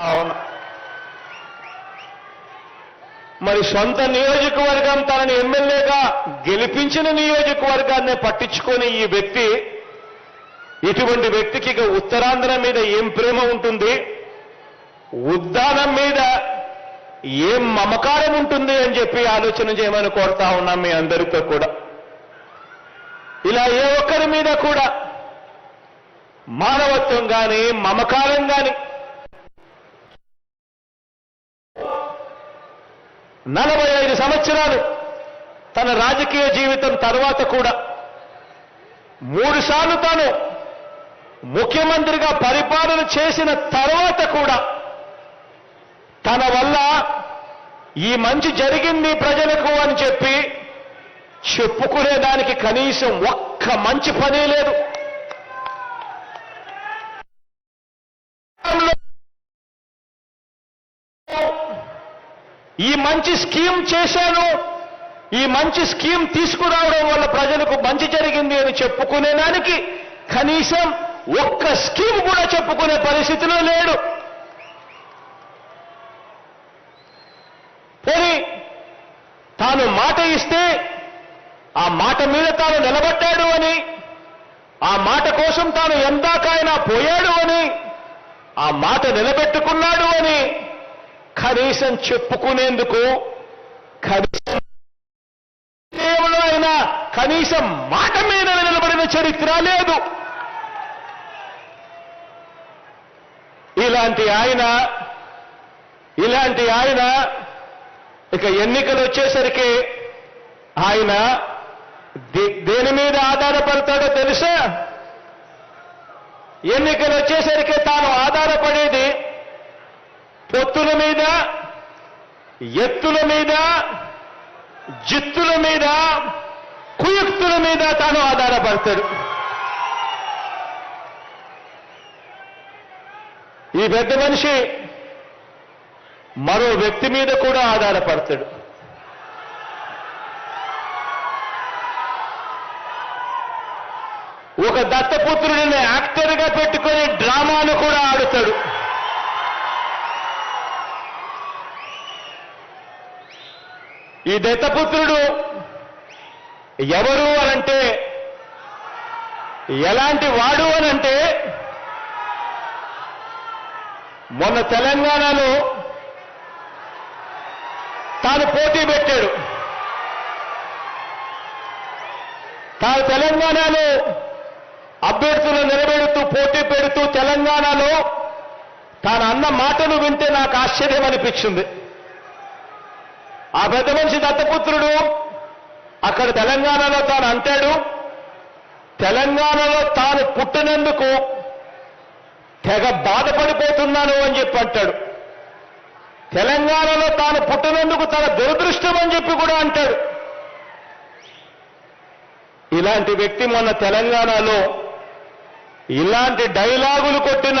అవును. మరి సొంత నియోజకవర్గం తనని ఎమ్మెల్యేగా గెలిపించిన నియోజకవర్గాన్ని పట్టించుకొని ఈ వ్యక్తి ఇటువంటి వ్యక్తికి ఇక ఉత్తరాంధ్ర మీద ఏం ప్రేమ ఉంటుంది? ఉద్దానం మీద ఏం మమకారం ఉంటుంది అని చెప్పి ఆలోచన చేయమని కోరుతా ఉన్నాం మీ అందరితో కూడా. ఇలా ఏ ఒక్కరి మీద కూడా మానవత్వం కానీ మమకారం కానీ నలభై ఐదు సంవత్సరాలు తన రాజకీయ జీవితం తర్వాత కూడా. మూడుసార్లు తాను ముఖ్యమంత్రిగా పరిపాలన చేసిన తర్వాత కూడా తన వల్ల ఈ మంచి జరిగింది ప్రజలకు అని చెప్పి చెప్పుకునేదానికి కనీసం ఒక్క మంచి పని లేదు. ఈ మంచి స్కీమ్ చేశాను. ఈ మంచి స్కీమ్ తీసుకురావడం వల్ల ప్రజలకు మంచి జరిగింది అని చెప్పుకునేదానికి కనీసం ఒక్క స్కీమ్ కూడా చెప్పుకునే పరిస్థితిలో లేడు. పోనీ తాను మాట ఇస్తే ఆ మాట మీద తాను నిలబడ్డాడు అని ఆ మాట కోసం తాను ఎందాకైనా పోయాడు అని ఆ మాట నిలబెట్టుకున్నాడు అని కనీసం చెప్పుకునేందుకు కనీసం దేవుడు అయినా కనీసం మాట మీద నిలబడిన చరిత్ర లేదు. ఇలాంటి ఆయన ఇలాంటి ఆయన ఇక ఎన్నికలు వచ్చేసరికి ఆయన దే- దేని మీద ఆధారపడతాడో తెలుసా? ఎన్నికలు వచ్చేసరికి తాను ఆధారపడేది పొత్తుల మీద ఎత్తుల మీద జిత్తుల మీద కుయుక్తుల మీద తాను ఆధారపడతాడు. ఈ పెద్ద మనిషి మరో వ్యక్తి మీద కూడా ఆధారపడతాడు. ఒక దత్తపుత్రుడిని యాక్టర్గా పెట్టుకొని డ్రామాను కూడా ఆడుతాడు. ఈ దత్తపుత్రుడు ఎవరు అనంటే ఎలాంటి వాడు అనంటే మొన్న తెలంగాణలో తాను పోటీ పెట్టాడు. తాను తెలంగాణలో అభ్యర్థులు నిలబెడుతూ పోటీ పెడుతూ తెలంగాణలో తాను అన్న మాటలు వింటే నాకు ఆశ్చర్యం అనిపించింది. ఆ పెద్ద మనిషి దత్తపుత్రుడు అక్కడ తెలంగాణలో తాను అంటాడు తెలంగాణలో తాను పుట్టినందుకు తెగ బాధపడిపోతున్నాను అని చెప్పి అంటాడు. తెలంగాణలో తాను పుట్టినందుకు తన దురదృష్టం అని చెప్పి కూడా అంటాడు. ఇలాంటి వ్యక్తి మొన్న తెలంగాణలో ఇలాంటి డైలాగులు కొట్టిన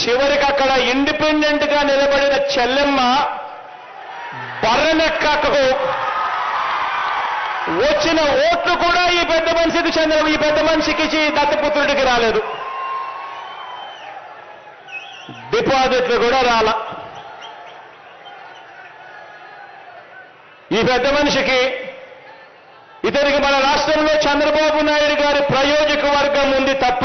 చివరికి అక్కడ ఇండిపెండెంట్గా నిలబడిన చెల్లెమ్మ బర్రెనెక్కకు వచ్చిన ఓట్లు కూడా ఈ పెద్ద మనిషికి చెందిన ఈ పెద్ద మనిషికి దత్తపుత్రుడికి రాలేదు. డిపాజిట్లు కూడా రాల. ఈ పెద్ద మనిషికి ఇతనికి మన రాష్ట్రంలో చంద్రబాబు నాయుడు గారి ప్రయోజక వర్గం ఉంది తప్ప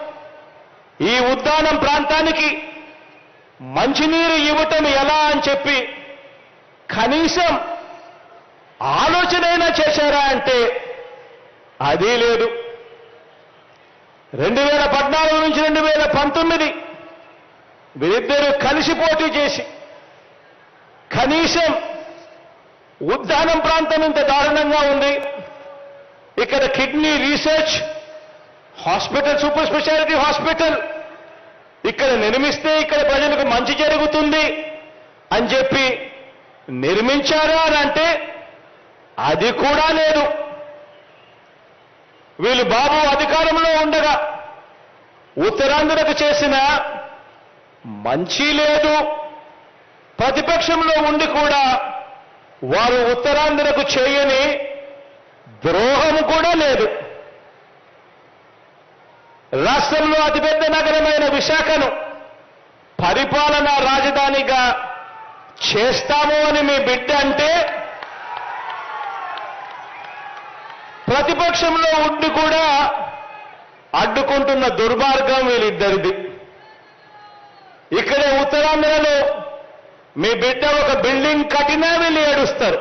ఈ ఉద్యానం ప్రాంతానికి మంచినీరు ఇవ్వటం ఎలా అని చెప్పి కనీసం ఆలోచనైనా చేశారా అంటే అది లేదు. రెండు వేల పద్నాలుగు నుంచి రెండు వేల పంతొమ్మిది వీరిద్దరూ కలిసి పోటీ చేసి కనీసం ఉద్యానం ప్రాంతం ఇంత దారుణంగా ఉంది. ఇక్కడ kidney research hospital super speciality hospital. ఇక్కడ నిర్మిస్తే ఇక్కడ ప్రజలకు మంచి జరుగుతుంది అని చెప్పి నిర్మించారా అని అంటే అది కూడా లేదు. వీళ్ళు బాబు అధికారంలో ఉండగా ఉత్తరాంధ్రకు చేసిన మంచి లేదు. ప్రతిపక్షంలో ఉండి కూడా వారు ఉత్తరాంధ్రకు చేయని ద్రోహం కూడా లేదు. రాష్ట్రంలో అతిపెద్ద నగరమైన విశాఖను పరిపాలనా రాజధానిగా చేస్తాము అని మీ బిడ్డ అంటే ప్రతిపక్షంలో ఉండి కూడా అడ్డుకుంటున్న దుర్మార్గం వీళ్ళిద్దరిది. ఇక్కడే ఉత్తరాంధ్రలో మీ బిడ్డ ఒక బిల్డింగ్ కట్టినా వీళ్ళు ఏడుస్తారు.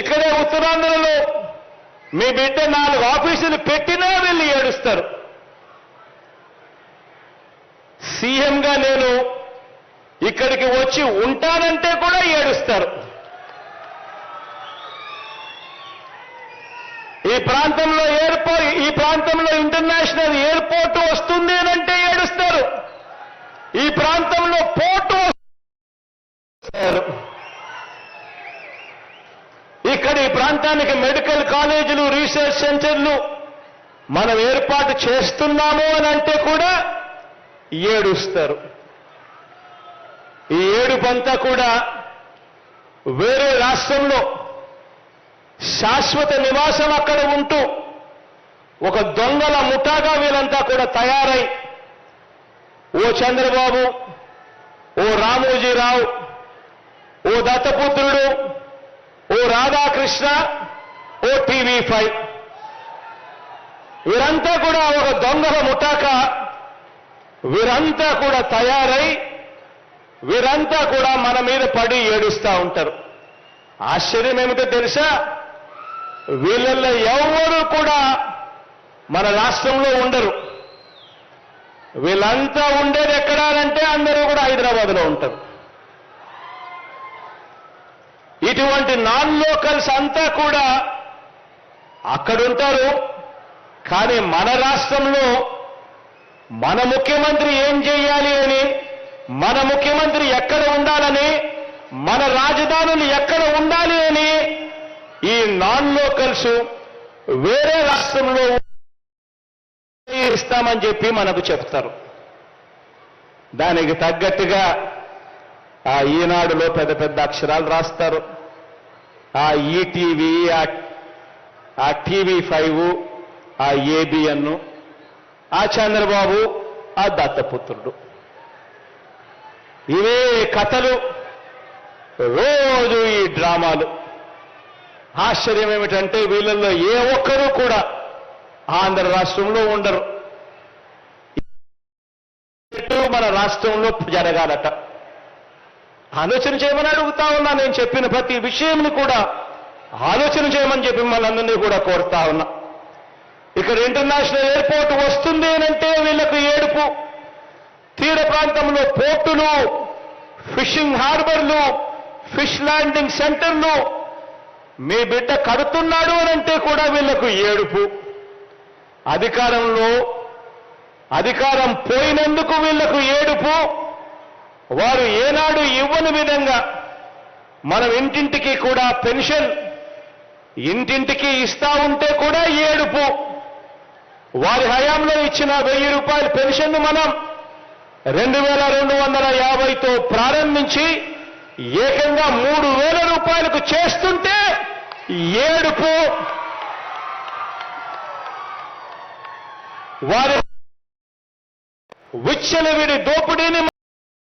ఇక్కడే ఉత్తరాంధ్ర మీ బిడ్డ నాలుగు ఆఫీసులు పెట్టినా వెళ్ళి ఏడుస్తారు. సీఎంగా నేను ఇక్కడికి వచ్చి ఉంటానంటే కూడా ఏడుస్తారు. ఈ ప్రాంతంలో ఎయిర్పోర్ట్ ఈ ప్రాంతంలో ఇంటర్నేషనల్ ఎయిర్పోర్ట్ వస్తుంది అంటే ఏడుస్తారు. ఈ ప్రాంతంలో పోర్టు ప్రాంతానికి మెడికల్ కాలేజీలు రీసెర్చ్ సెంటర్లు మనం ఏర్పాటు చేస్తున్నాము అని అంటే కూడా ఏడుస్తారు. ఈ ఏడుపంతా కూడా వేరే రాష్ట్రంలో శాశ్వత నివాసం అక్కడ ఉంటూ ఒక దొంగల ముఠాగా వీళ్ళంతా కూడా తయారై ఓ చంద్రబాబు ఓ రామోజీరావు ఓ దత్తపుత్రుడు ఓ రాధాకృష్ణ ఓ టీవీ ఫైవ్. వీరంతా కూడా ఒక దొంగల ముఠాక. వీరంతా కూడా తయారై వీరంతా కూడా మన మీద పడి ఏడుస్తూ ఉంటారు. ఆశ్చర్యం ఏమిటో తెలుసా? వీళ్ళల్లో ఎవరు కూడా మన రాష్ట్రంలో ఉండరు. వీళ్ళంతా ఉండేది ఎక్కడానంటే అందరూ కూడా హైదరాబాద్లో ఉంటారు. ఇటువంటి నాన్ లోకల్స్ అంతా కూడా అక్కడుంటారు. కానీ మన రాష్ట్రంలో మన ముఖ్యమంత్రి ఏం చేయాలి అని మన ముఖ్యమంత్రి ఎక్కడ ఉండాలని మన రాజధానులు ఎక్కడ ఉండాలి అని ఈ నాన్ లోకల్స్ వేరే రాష్ట్రంలో ఇస్తామని చెప్పి మనకు చెప్తారు. దానికి తగ్గట్టుగా ఆ ఈనాడులో పెద్ద పెద్ద అక్షరాలు రాస్తారు. ఆ ఈటీవీ ఆ టీవీ ఫైవ్ ఆ ఏబిఎన్ ఆ చంద్రబాబు ఆ దత్తపుత్రుడు. ఇవే కథలు. రోజు ఈ డ్రామాలు. ఆశ్చర్యం ఏమిటంటే వీళ్ళల్లో ఏ ఒక్కరూ కూడా ఆంధ్ర రాష్ట్రంలో ఉండరు. మన రాష్ట్రంలో జరగాలట. ఆలోచన చేయమని అడుగుతా ఉన్నా నేను చెప్పిన ప్రతి విషయంని కూడా ఆలోచన చేయమని చెప్పి మనందరినీ కూడా కోరుతా ఉన్నా. ఇక్కడ ఇంటర్నేషనల్ ఎయిర్పోర్ట్ వస్తుంది అంటే వీళ్ళకు ఏడుపు. తీర ప్రాంతంలో పోర్టులు ఫిషింగ్ హార్బర్లు ఫిష్ ల్యాండింగ్ సెంటర్లు. మీ బిడ్డ కడుతున్నాడు అనంటే కూడా వీళ్ళకు ఏడుపు. అధికారంలో అధికారం పోయినందుకు వీళ్ళకు ఏడుపు. వారు ఏనాడు ఇవ్వని విధంగా మనం ఇంటింటికి కూడా పెన్షన్ ఇంటింటికి ఇస్తా ఉంటే కూడా ఏడుపు. వారి హయాంలో ఇచ్చిన వెయ్యి రూపాయల పెన్షన్ను మనం రెండు వేల రెండు వందల యాభైతో ప్రారంభించి ఏకంగా మూడు వేల రూపాయలకు చేస్తుంటే ఏడుపు. వారి విచ్చలవిడి దోపిడీని